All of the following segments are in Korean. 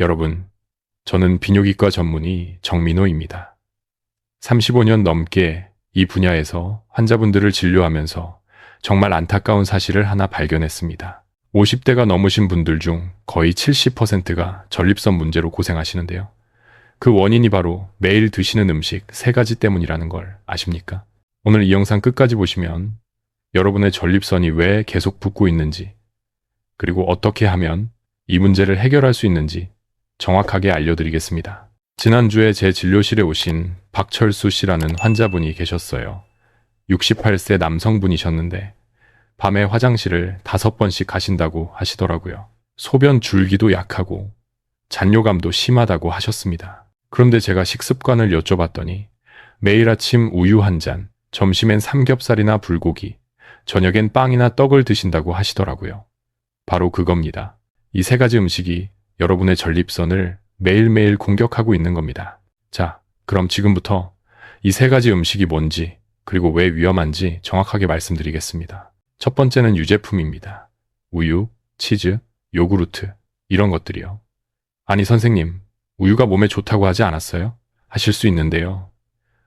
여러분, 저는 비뇨기과 전문의 정민호입니다. 35년 넘게 이 분야에서 환자분들을 진료하면서 정말 안타까운 사실을 하나 발견했습니다. 50대가 넘으신 분들 중 거의 70%가 전립선 문제로 고생하시는데요. 그 원인이 바로 매일 드시는 음식 세 가지 때문이라는 걸 아십니까? 오늘 이 영상 끝까지 보시면 여러분의 전립선이 왜 계속 붓고 있는지, 그리고 어떻게 하면 이 문제를 해결할 수 있는지 정확하게 알려드리겠습니다. 지난주에 제 진료실에 오신 박철수 씨라는 환자분이 계셨어요. 68세 남성분이셨는데 밤에 화장실을 다섯 번씩 가신다고 하시더라고요. 소변 줄기도 약하고 잔뇨감도 심하다고 하셨습니다. 그런데 제가 식습관을 여쭤봤더니 매일 아침 우유 한 잔, 점심엔 삼겹살이나 불고기, 저녁엔 빵이나 떡을 드신다고 하시더라고요. 바로 그겁니다. 이 세 가지 음식이 여러분의 전립선을 매일매일 공격하고 있는 겁니다. 자, 그럼 지금부터 이 세 가지 음식이 뭔지, 그리고 왜 위험한지 정확하게 말씀드리겠습니다. 첫 번째는 유제품입니다. 우유, 치즈, 요구르트, 이런 것들이요. 아니, 선생님, 우유가 몸에 좋다고 하지 않았어요? 하실 수 있는데요.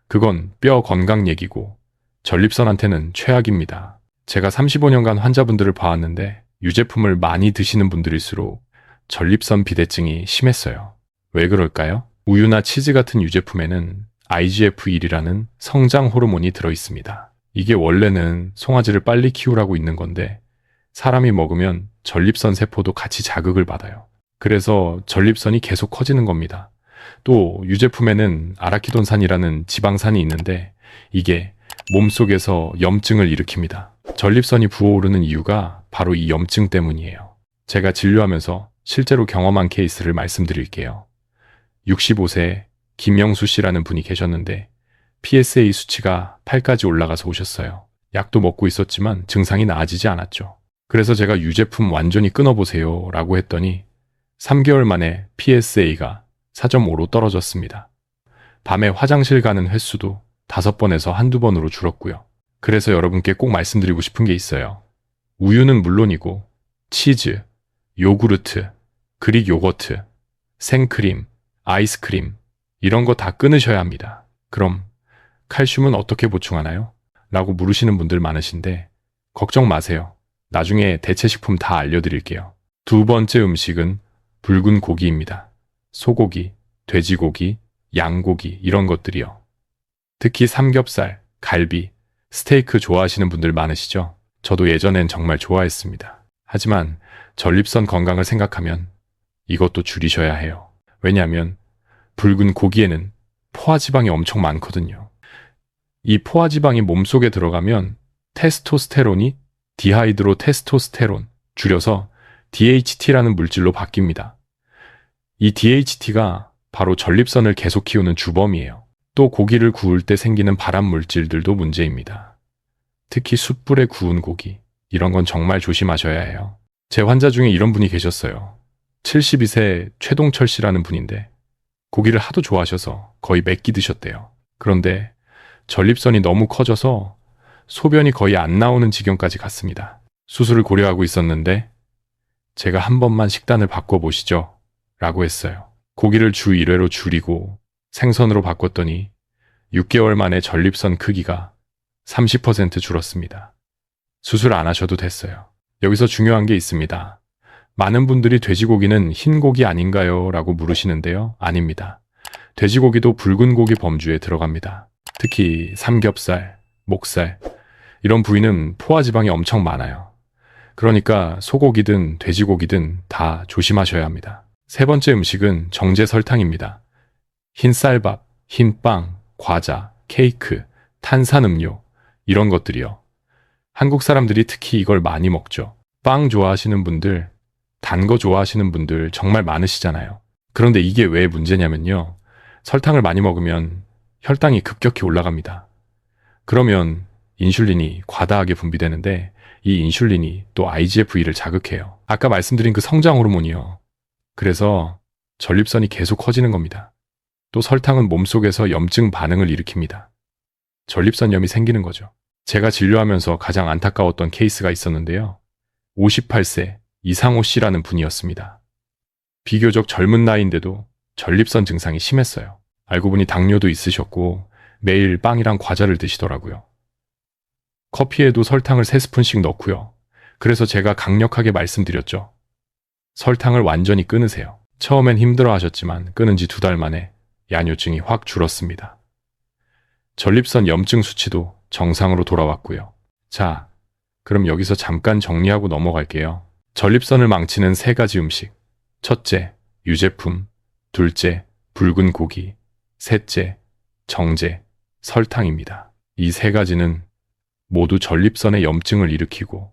그건 뼈 건강 얘기고 전립선한테는 최악입니다. 제가 35년간 환자분들을 봐왔는데 유제품을 많이 드시는 분들일수록 전립선 비대증이 심했어요. 왜 그럴까요? 우유나 치즈 같은 유제품에는 IGF-1이라는 성장 호르몬이 들어 있습니다. 이게 원래는 송아지를 빨리 키우라고 있는 건데 사람이 먹으면 전립선 세포도 같이 자극을 받아요. 그래서 전립선이 계속 커지는 겁니다. 또 유제품에는 아라키돈산이라는 지방산이 있는데 이게 몸속에서 염증을 일으킵니다. 전립선이 부어오르는 이유가 바로 이 염증 때문이에요. 제가 진료하면서 실제로 경험한 케이스를 말씀드릴게요. 65세 김영수 씨라는 분이 계셨는데 PSA 수치가 8까지 올라가서 오셨어요. 약도 먹고 있었지만 증상이 나아지지 않았죠. 그래서 제가 유제품 완전히 끊어보세요 라고 했더니 3개월 만에 PSA가 4.5로 떨어졌습니다. 밤에 화장실 가는 횟수도 5번에서 한두 번으로 줄었고요. 그래서 여러분께 꼭 말씀드리고 싶은 게 있어요. 우유는 물론이고 치즈, 요구르트, 그릭 요거트, 생크림, 아이스크림 이런 거 다 끊으셔야 합니다. 그럼 칼슘은 어떻게 보충하나요? 라고 물으시는 분들 많으신데 걱정 마세요. 나중에 대체식품 다 알려드릴게요. 두 번째 음식은 붉은 고기입니다. 소고기, 돼지고기, 양고기 이런 것들이요. 특히 삼겹살, 갈비, 스테이크 좋아하시는 분들 많으시죠? 저도 예전엔 정말 좋아했습니다. 하지만 전립선 건강을 생각하면 이것도 줄이셔야 해요. 왜냐하면 붉은 고기에는 포화지방이 엄청 많거든요. 이 포화지방이 몸속에 들어가면 테스토스테론이 디하이드로 테스토스테론, 줄여서 DHT라는 물질로 바뀝니다. 이 DHT가 바로 전립선을 계속 키우는 주범이에요. 또 고기를 구울 때 생기는 발암 물질들도 문제입니다. 특히 숯불에 구운 고기, 이런 건 정말 조심하셔야 해요. 제 환자 중에 이런 분이 계셨어요. 72세 최동철 씨라는 분인데 고기를 하도 좋아하셔서 거의 몇 끼 드셨대요. 그런데 전립선이 너무 커져서 소변이 거의 안 나오는 지경까지 갔습니다. 수술을 고려하고 있었는데 제가 한 번만 식단을 바꿔보시죠. 라고 했어요. 고기를 주 1회로 줄이고 생선으로 바꿨더니 6개월 만에 전립선 크기가 30% 줄었습니다. 수술 안 하셔도 됐어요. 여기서 중요한 게 있습니다. 많은 분들이 돼지고기는 흰 고기 아닌가요? 라고 물으시는데요. 아닙니다. 돼지고기도 붉은 고기 범주에 들어갑니다. 특히 삼겹살, 목살, 이런 부위는 포화지방이 엄청 많아요. 그러니까 소고기든 돼지고기든 다 조심하셔야 합니다. 세 번째 음식은 정제 설탕입니다. 흰 쌀밥, 흰 빵, 과자, 케이크, 탄산음료, 이런 것들이요. 한국 사람들이 특히 이걸 많이 먹죠. 빵 좋아하시는 분들, 단 거 좋아하시는 분들 정말 많으시잖아요. 그런데 이게 왜 문제냐면요. 설탕을 많이 먹으면 혈당이 급격히 올라갑니다. 그러면 인슐린이 과다하게 분비되는데 이 인슐린이 또 IGF-1을 자극해요. 아까 말씀드린 그 성장 호르몬이요. 그래서 전립선이 계속 커지는 겁니다. 또 설탕은 몸속에서 염증 반응을 일으킵니다. 전립선염이 생기는 거죠. 제가 진료하면서 가장 안타까웠던 케이스가 있었는데요. 58세 이상호 씨라는 분이었습니다. 비교적 젊은 나이인데도 전립선 증상이 심했어요. 알고 보니 당뇨도 있으셨고 매일 빵이랑 과자를 드시더라고요. 커피에도 설탕을 3스푼씩 넣고요. 그래서 제가 강력하게 말씀드렸죠. 설탕을 완전히 끊으세요. 처음엔 힘들어 하셨지만 끊은 지 두 달 만에 야뇨증이 확 줄었습니다. 전립선 염증 수치도 정상으로 돌아왔고요. 자, 그럼 여기서 잠깐 정리하고 넘어갈게요. 전립선을 망치는 세 가지 음식. 첫째, 유제품. 둘째, 붉은 고기. 셋째, 정제, 설탕입니다. 이 세 가지는 모두 전립선의 염증을 일으키고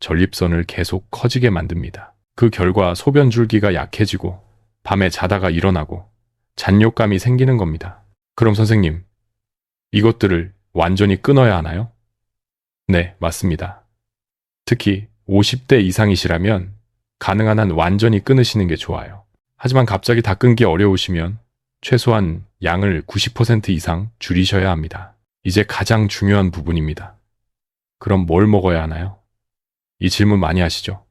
전립선을 계속 커지게 만듭니다. 그 결과 소변 줄기가 약해지고 밤에 자다가 일어나고 잔뇨감이 생기는 겁니다. 그럼 선생님, 이것들을 완전히 끊어야 하나요? 네, 맞습니다. 특히 50대 이상이시라면 가능한 한 완전히 끊으시는 게 좋아요. 하지만 갑자기 다 끊기 어려우시면 최소한 양을 90% 이상 줄이셔야 합니다. 이제 가장 중요한 부분입니다. 그럼 뭘 먹어야 하나요? 이 질문 많이 하시죠?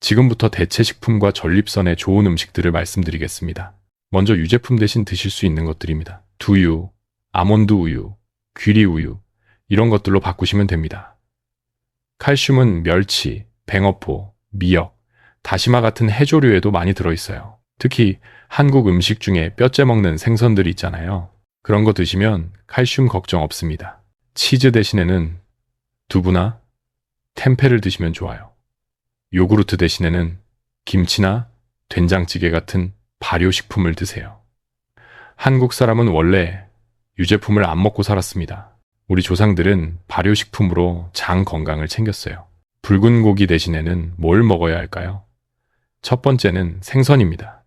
지금부터 대체 식품과 전립선에 좋은 음식들을 말씀드리겠습니다. 먼저 유제품 대신 드실 수 있는 것들입니다. 두유, 아몬드 우유, 귀리 우유, 이런 것들로 바꾸시면 됩니다. 칼슘은 멸치, 뱅어포, 미역, 다시마 같은 해조류에도 많이 들어있어요. 특히 한국 음식 중에 뼈째 먹는 생선들이 있잖아요. 그런 거 드시면 칼슘 걱정 없습니다. 치즈 대신에는 두부나 템페를 드시면 좋아요. 요구르트 대신에는 김치나 된장찌개 같은 발효식품을 드세요. 한국 사람은 원래 유제품을 안 먹고 살았습니다. 우리 조상들은 발효식품으로 장 건강을 챙겼어요. 붉은 고기 대신에는 뭘 먹어야 할까요? 첫 번째는 생선입니다.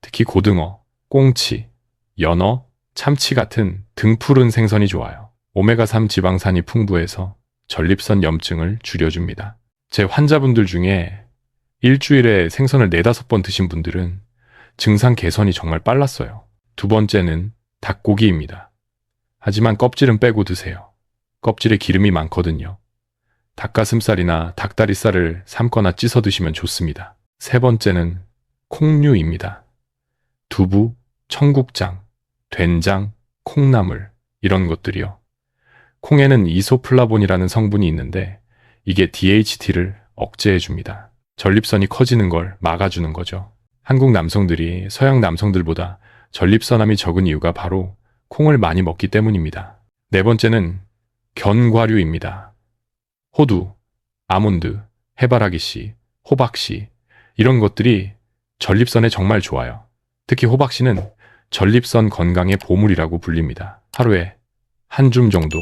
특히 고등어, 꽁치, 연어, 참치 같은 등푸른 생선이 좋아요. 오메가3 지방산이 풍부해서 전립선 염증을 줄여줍니다. 제 환자분들 중에 일주일에 생선을 네다섯 번 드신 분들은 증상 개선이 정말 빨랐어요. 두 번째는 닭고기입니다. 하지만 껍질은 빼고 드세요. 껍질에 기름이 많거든요. 닭가슴살이나 닭다리살을 삶거나 찢어 드시면 좋습니다. 세 번째는 콩류입니다. 두부, 청국장, 된장, 콩나물 이런 것들이요. 콩에는 이소플라본이라는 성분이 있는데 이게 DHT를 억제해 줍니다. 전립선이 커지는 걸 막아주는 거죠. 한국 남성들이 서양 남성들보다 전립선암이 적은 이유가 바로 콩을 많이 먹기 때문입니다. 네 번째는 견과류입니다. 호두, 아몬드, 해바라기씨, 호박씨 이런 것들이 전립선에 정말 좋아요. 특히 호박씨는 전립선 건강의 보물이라고 불립니다. 하루에 한 줌 정도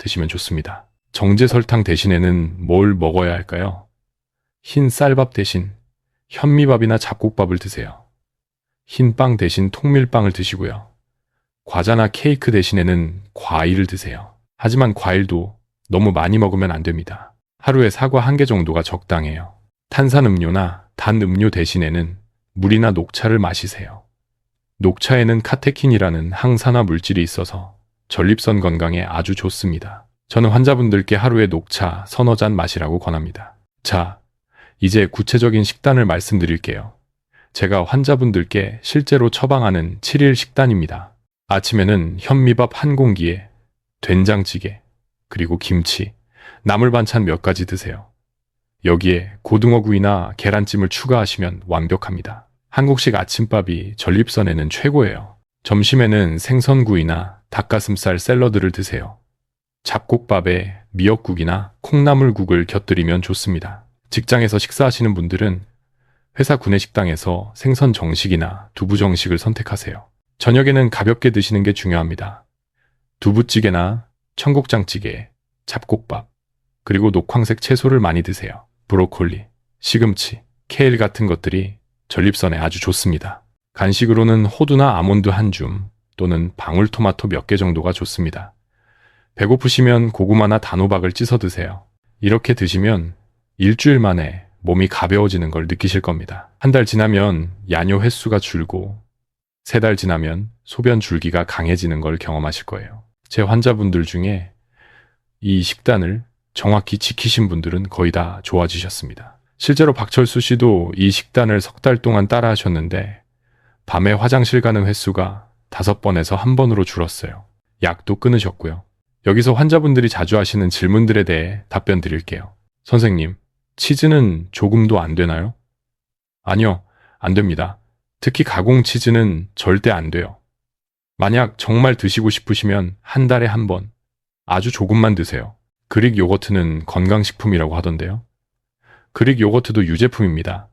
드시면 좋습니다. 정제 설탕 대신에는 뭘 먹어야 할까요? 흰 쌀밥 대신 현미밥이나 잡곡밥을 드세요. 흰 빵 대신 통밀빵을 드시고요. 과자나 케이크 대신에는 과일을 드세요. 하지만 과일도 너무 많이 먹으면 안 됩니다. 하루에 사과 한 개 정도가 적당해요. 탄산음료나 단 음료 대신에는 물이나 녹차를 마시세요. 녹차에는 카테킨이라는 항산화 물질이 있어서 전립선 건강에 아주 좋습니다. 저는 환자분들께 하루에 녹차 서너 잔 마시라고 권합니다. 자, 이제 구체적인 식단을 말씀드릴게요. 제가 환자분들께 실제로 처방하는 7일 식단입니다. 아침에는 현미밥 한 공기에 된장찌개, 그리고 김치, 나물 반찬 몇 가지 드세요. 여기에 고등어구이나 계란찜을 추가하시면 완벽합니다. 한국식 아침밥이 전립선에는 최고예요. 점심에는 생선구이나 닭가슴살 샐러드를 드세요. 잡곡밥에 미역국이나 콩나물국을 곁들이면 좋습니다. 직장에서 식사하시는 분들은 회사 구내식당에서 생선 정식이나 두부 정식을 선택하세요. 저녁에는 가볍게 드시는 게 중요합니다. 두부찌개나 청국장찌개, 잡곡밥, 그리고 녹황색 채소를 많이 드세요. 브로콜리, 시금치, 케일 같은 것들이 전립선에 아주 좋습니다. 간식으로는 호두나 아몬드 한 줌 또는 방울토마토 몇 개 정도가 좋습니다. 배고프시면 고구마나 단호박을 찢어 드세요. 이렇게 드시면 일주일 만에 몸이 가벼워지는 걸 느끼실 겁니다. 한 달 지나면 야뇨 횟수가 줄고 세 달 지나면 소변 줄기가 강해지는 걸 경험하실 거예요. 제 환자분들 중에 이 식단을 정확히 지키신 분들은 거의 다 좋아지셨습니다. 실제로 박철수 씨도 이 식단을 석 달 동안 따라 하셨는데 밤에 화장실 가는 횟수가 다섯 번에서 한 번으로 줄었어요. 약도 끊으셨고요. 여기서 환자분들이 자주 하시는 질문들에 대해 답변 드릴게요. 선생님, 치즈는 조금도 안 되나요? 아니요, 안 됩니다. 특히 가공 치즈는 절대 안 돼요. 만약 정말 드시고 싶으시면 한 달에 한 번, 아주 조금만 드세요. 그릭 요거트는 건강식품이라고 하던데요. 그릭 요거트도 유제품입니다.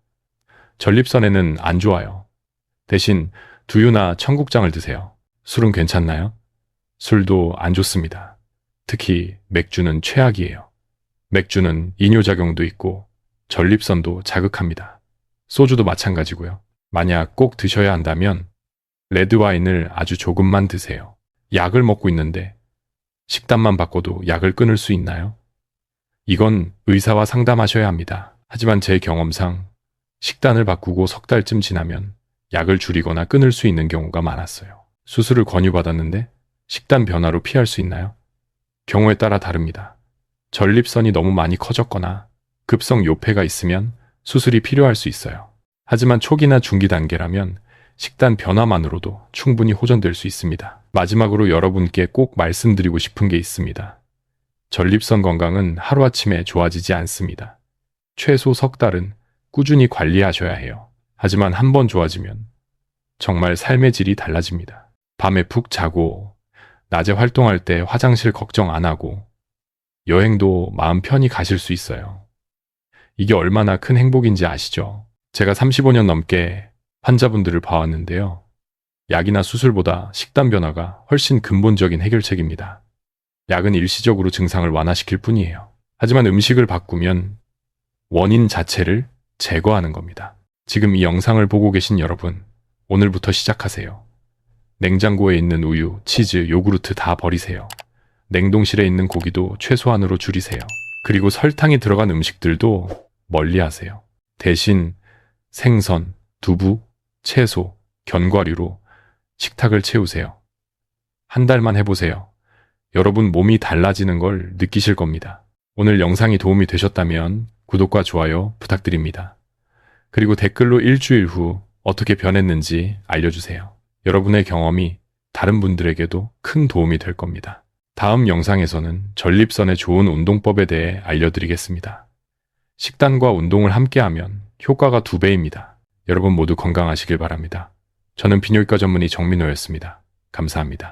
전립선에는 안 좋아요. 대신 두유나 청국장을 드세요. 술은 괜찮나요? 술도 안 좋습니다. 특히 맥주는 최악이에요. 맥주는 이뇨작용도 있고 전립선도 자극합니다. 소주도 마찬가지고요. 만약 꼭 드셔야 한다면 레드와인을 아주 조금만 드세요. 약을 먹고 있는데 식단만 바꿔도 약을 끊을 수 있나요? 이건 의사와 상담하셔야 합니다. 하지만 제 경험상 식단을 바꾸고 석 달쯤 지나면 약을 줄이거나 끊을 수 있는 경우가 많았어요. 수술을 권유받았는데 식단 변화로 피할 수 있나요? 경우에 따라 다릅니다. 전립선이 너무 많이 커졌거나 급성 요폐가 있으면 수술이 필요할 수 있어요. 하지만 초기나 중기 단계라면 식단 변화만으로도 충분히 호전될 수 있습니다. 마지막으로 여러분께 꼭 말씀드리고 싶은 게 있습니다. 전립선 건강은 하루아침에 좋아지지 않습니다. 최소 석 달은 꾸준히 관리하셔야 해요. 하지만 한 번 좋아지면 정말 삶의 질이 달라집니다. 밤에 푹 자고 낮에 활동할 때 화장실 걱정 안 하고 여행도 마음 편히 가실 수 있어요. 이게 얼마나 큰 행복인지 아시죠? 제가 35년 넘게 환자분들을 봐왔는데요. 약이나 수술보다 식단 변화가 훨씬 근본적인 해결책입니다. 약은 일시적으로 증상을 완화시킬 뿐이에요. 하지만 음식을 바꾸면 원인 자체를 제거하는 겁니다. 지금 이 영상을 보고 계신 여러분, 오늘부터 시작하세요. 냉장고에 있는 우유, 치즈, 요구르트 다 버리세요. 냉동실에 있는 고기도 최소한으로 줄이세요. 그리고 설탕이 들어간 음식들도 멀리 하세요. 대신 생선, 두부, 채소, 견과류로 식탁을 채우세요. 한 달만 해보세요. 여러분 몸이 달라지는 걸 느끼실 겁니다. 오늘 영상이 도움이 되셨다면 구독과 좋아요 부탁드립니다. 그리고 댓글로 일주일 후 어떻게 변했는지 알려주세요. 여러분의 경험이 다른 분들에게도 큰 도움이 될 겁니다. 다음 영상에서는 전립선에 좋은 운동법에 대해 알려드리겠습니다. 식단과 운동을 함께하면 효과가 두 배입니다. 여러분 모두 건강하시길 바랍니다. 저는 비뇨기과 전문의 정민호였습니다. 감사합니다.